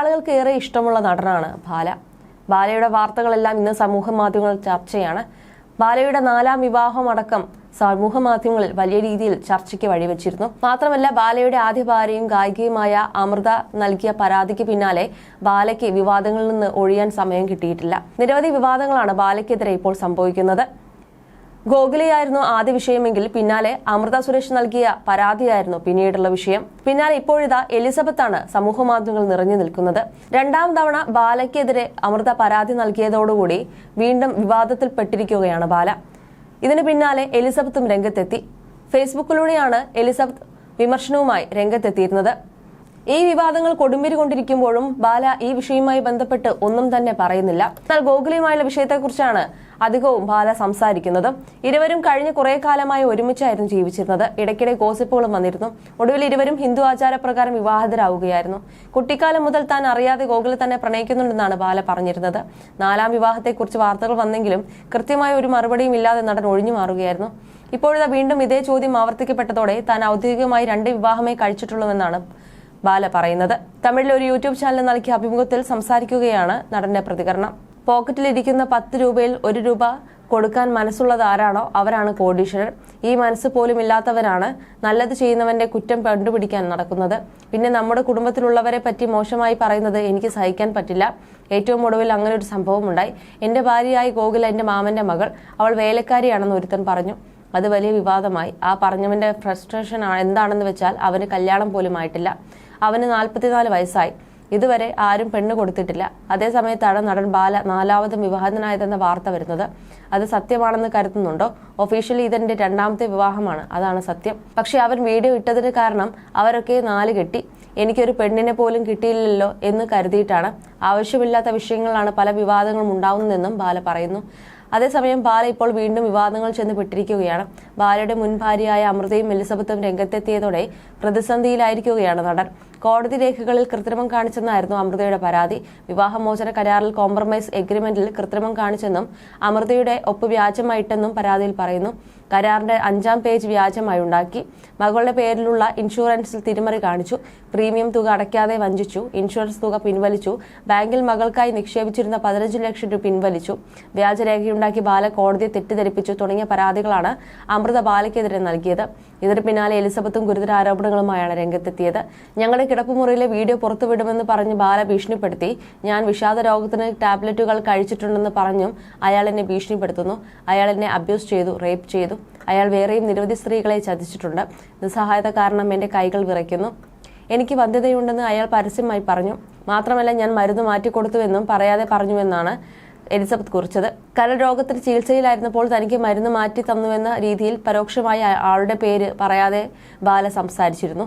ആളുകൾക്ക് ഏറെ ഇഷ്ടമുള്ള നടനാണ് ബാല. ബാലയുടെ വാർത്തകളെല്ലാം ഇന്ന് സമൂഹ മാധ്യമങ്ങളിൽ ചർച്ചയാണ്. ബാലയുടെ നാലാം വിവാഹം അടക്കം സമൂഹ മാധ്യമങ്ങളിൽ വലിയ രീതിയിൽ ചർച്ചയ്ക്ക് വഴിവെച്ചിരുന്നു. മാത്രമല്ല ബാലയുടെ ആദ്യ ഭാര്യയും ഗായികയുമായ അമൃത നൽകിയ പരാതിക്ക് പിന്നാലെ ബാലയ്ക്ക് വിവാദങ്ങളിൽ നിന്ന് ഒഴിയാൻ സമയം കിട്ടിയിട്ടില്ല. നിരവധി വിവാദങ്ങളാണ് ബാലയ്ക്കെതിരെ ഇപ്പോൾ സംഭവിക്കുന്നത്. ഗോകുലയായിരുന്നു ആദ്യ വിഷയമെങ്കിൽ പിന്നാലെ അമൃത സുരേഷ് നൽകിയ പരാതിയായിരുന്നു പിന്നീടുള്ള വിഷയം. പിന്നാലെ ഇപ്പോഴിതാ എലിസബത്താണ് സമൂഹ മാധ്യമങ്ങൾ നിറഞ്ഞു നിൽക്കുന്നത്. രണ്ടാം തവണ ബാലയ്ക്കെതിരെ അമൃത പരാതി നൽകിയതോടുകൂടി വീണ്ടും വിവാദത്തിൽപ്പെട്ടിരിക്കുകയാണ് ബാല. ഇതിന് പിന്നാലെ എലിസബത്തും രംഗത്തെത്തി. ഫേസ്ബുക്കിലൂടെയാണ് എലിസബത്ത് വിമർശനവുമായി രംഗത്തെത്തിയിരുന്നത്. ഈ വിവാദങ്ങൾ കൊടുമ്പിരി കൊണ്ടിരിക്കുമ്പോഴും ബാല ഈ വിഷയവുമായി ബന്ധപ്പെട്ട് ഒന്നും തന്നെ പറയുന്നില്ല. എന്നാൽ ഗോകുലയുമായുള്ള വിഷയത്തെക്കുറിച്ചാണ് അധികവും ബാല സംസാരിക്കുന്നത്. ഇരുവരും കഴിഞ്ഞ കുറെ കാലമായി ഒരുമിച്ചായിരുന്നു ജീവിച്ചിരുന്നത്. ഇടയ്ക്കിടെ ഗോസിപ്പുകളും വന്നിരുന്നു. ഒടുവിൽ ഇരുവരും ഹിന്ദു ആചാരപ്രകാരം വിവാഹിതരാകുകയായിരുന്നു കുട്ടിക്കാലം മുതൽ താൻ അറിയാതെ ഗോകുലെ തന്നെ പ്രണയിക്കുന്നുണ്ടെന്നാണ് ബാല പറഞ്ഞിരുന്നത്. നാലാം വിവാഹത്തെക്കുറിച്ച് വാർത്തകൾ വന്നെങ്കിലും കൃത്യമായ ഒരു മറുപടിയും ഇല്ലാതെ നടൻ ഒഴിഞ്ഞു മാറുകയായിരുന്നു. ഇപ്പോഴത്തെ വീണ്ടും ഇതേ ചോദ്യം ആവർത്തിക്കപ്പെട്ടതോടെ താൻ ഔദ്യോഗികമായി രണ്ട് വിവാഹമേ കഴിച്ചിട്ടുള്ളൂവെന്നാണ് ബാല പറയുന്നത്. തമിഴിൽ ഒരു യൂട്യൂബ് ചാനൽ നൽകിയ അഭിമുഖത്തിൽ സംസാരിക്കുകയാണ് നടന്റെ പ്രതികരണം. പോക്കറ്റിലിരിക്കുന്ന പത്ത് രൂപയിൽ ഒരു രൂപ കൊടുക്കാൻ മനസ്സുള്ളത് ആരാണോ അവരാണ് കോടീശ്വരൻ. ഈ മനസ്സ് പോലും ഇല്ലാത്തവരാണ് നല്ലത് ചെയ്യുന്നവന്റെ കുറ്റം കണ്ടുപിടിക്കാൻ നടക്കുന്നത്. പിന്നെ നമ്മുടെ കുടുംബത്തിലുള്ളവരെ പറ്റി മോശമായി പറയുന്നത് എനിക്ക് സഹിക്കാൻ പറ്റില്ല. ഏറ്റവും ഒടുവിൽ അങ്ങനെ ഒരു സംഭവം ഉണ്ടായി എന്റെ ഭാര്യയായി ഗോകുല എന്റെ മാമന്റെ മകൾ. അവൾ വേലക്കാരിയാണെന്ന് ഒരുത്തൻ പറഞ്ഞു. അത് വലിയ വിവാദമായി. ആ പറഞ്ഞവന്റെ ഫ്രസ്ട്രേഷൻ എന്താണെന്ന് വെച്ചാൽ അവന് കല്യാണം പോലും ആയിട്ടില്ല. അവന് നാൽപ്പത്തിനാല് വയസ്സായി. ഇതുവരെ ആരും പെണ്ണ് കൊടുത്തിട്ടില്ല. അതേസമയത്താണ് നടൻ ബാല നാലാമതും വിവാഹിതനായതെന്ന വാർത്ത വരുന്നത്. അത് സത്യമാണെന്ന് കരുതുന്നുണ്ടോ? ഒഫീഷ്യലി ഇതെന്റെ രണ്ടാമത്തെ വിവാഹമാണ്. അതാണ് സത്യം. പക്ഷെ അവൻ വീഡിയോ ഇട്ടതിന് കാരണം അവരൊക്കെ നാല് കെട്ടി. എനിക്കൊരു പെണ്ണിനെ പോലും കിട്ടിയില്ലല്ലോ എന്ന് കരുതിയിട്ടാണ്. ആവശ്യമില്ലാത്ത വിഷയങ്ങളാണ് പല വിവാദങ്ങളും ഉണ്ടാവുന്നതെന്നും ബാല പറയുന്നു. അതേസമയം ബാല ഇപ്പോൾ വീണ്ടും വിവാദങ്ങൾ ചെന്ന് പെട്ടിരിക്കുകയാണ്. ബാലയുടെ മുൻ ഭാര്യയായ അമൃതയും എലിസബത്തും രംഗത്തെത്തിയതോടെ പ്രതിസന്ധിയിലായിരിക്കുകയാണ് നടൻ. കോടതി രേഖകളിൽ കൃത്രിമം കാണിച്ചെന്നായിരുന്നു അമൃതയുടെ പരാതി. വിവാഹമോചന കരാറിൽ കോംപ്രമൈസ് എഗ്രിമെന്റിൽ കൃത്രിമം കാണിച്ചെന്നും അമൃതയുടെ ഒപ്പ് വ്യാജമായിട്ടെന്നും പരാതിയിൽ പറയുന്നു. കരാറിന്റെ അഞ്ചാം പേജ് വ്യാജമായി ഉണ്ടാക്കി. മകളുടെ പേരിലുള്ള ഇൻഷുറൻസിൽ തിരിമറി കാണിച്ചു. പ്രീമിയം തുക അടയ്ക്കാതെ വഞ്ചിച്ചു. ഇൻഷുറൻസ് തുക പിൻവലിച്ചു. ബാങ്കിൽ മകൾക്കായി നിക്ഷേപിച്ചിരുന്ന പതിനഞ്ച് ലക്ഷം രൂപ പിൻവലിച്ചു. വ്യാജരേഖയുണ്ടാക്കി ബാല കോടതിയെ തെറ്റിദ്ധരിപ്പിച്ചു തുടങ്ങിയ പരാതികളാണ് അമൃത ബാലയ്ക്കെതിരെ നൽകിയത്. ഇതിന് പിന്നാലെ എലിസബത്തും ഗുരുതര ആരോപണങ്ങളുമായാണ് രംഗത്തെത്തിയത്. ഞങ്ങളുടെ കിടപ്പുമുറിയിലെ വീഡിയോ പുറത്തുവിടുമെന്ന് പറഞ്ഞ് ബാല ഭീഷണിപ്പെടുത്തി. ഞാൻ വിഷാദ രോഗത്തിന് ടാബ്ലറ്റുകൾ കഴിച്ചിട്ടുണ്ടെന്ന് പറഞ്ഞും അയാൾ എന്നെ ഭീഷണിപ്പെടുത്തുന്നു. അയാൾ എന്നെ അബ്യൂസ് ചെയ്തു റേപ്പ് ചെയ്തു. അയാൾ വേറെയും നിരവധി സ്ത്രീകളെ ചതിച്ചിട്ടുണ്ട്. നിസ്സഹായത കാരണം എന്റെ കൈകൾ വിറയ്ക്കുന്നു. എനിക്ക് വന്ധ്യതയുണ്ടെന്ന് അയാൾ പരസ്യമായി പറഞ്ഞു. മാത്രമല്ല ഞാൻ മരുന്ന് മാറ്റിക്കൊടുത്തുവെന്നും പറയാതെ പറഞ്ഞുവെന്നാണ് എലിസബത്ത് കുറിച്ചത്. കരൾ രോഗത്തിന് ചികിത്സയിലായിരുന്നപ്പോൾ തനിക്ക് മരുന്ന് മാറ്റി തന്നുവെന്ന രീതിയിൽ പരോക്ഷമായി ആളുടെ പേര് പറയാതെ ബാല സംസാരിച്ചിരുന്നു.